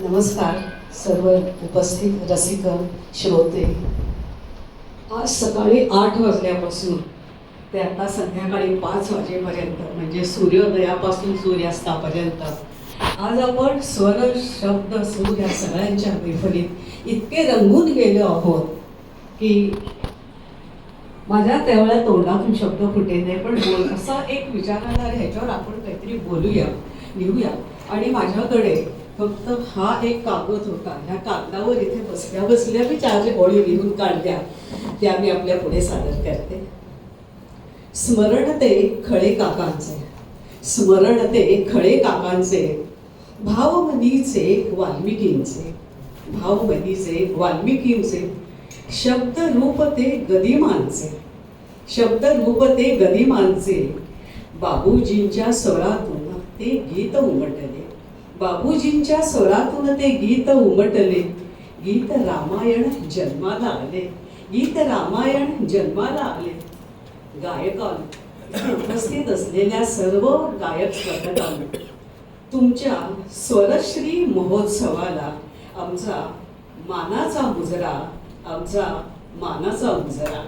नमस्कार सर्व उपस्थित रसिक श्रोते. आज सकाळी आठ वाजल्यापासून ते आता संध्याकाळी पाच वाजेपर्यंत म्हणजे सूर्योदयापासून सूर्यास्तापर्यंत. आज आपण स्वर शब्द सूर या सगळ्यांच्या विफलीत इतके रंगून गेलो आहोत की माझ्या त्यावेळेला तोंडातून शब्द फुटे नाही पण बोल असा एक विचार ह्याच्यावर आपण काहीतरी बोलूया लिहूया. आणि माझ्याकडे फक्त हा एक कागद होता. ह्या कागदावर इथे बसल्या बसल्या मी चार ओळी लिहून काढल्या. त्या मी आपल्या पुढे सादर करते. स्मरण ते खळे काकांचे. स्मरण ते खळे काकांचे. भावमनीचे वाल्मिकींचे. भावमनीचे वाल्मिकींचे. शब्द रूप ते गदिमांचे. शब्द रूप ते गदिमांचे. बाबूजींच्या स्वरातून ते गीत उमटले. बाबूजींच्या स्वरातून ते गीत उमटले. गीत रामायण जन्माला आले. गीत रामायण जन्माला आले. गायकान उपस्थित असलेल्या सर्व गायक स्पर्धकांना तुमच्या स्वरश्री महोत्सवाला आमचा मानाचा मुजरा आमचा मानाचा मुजरा.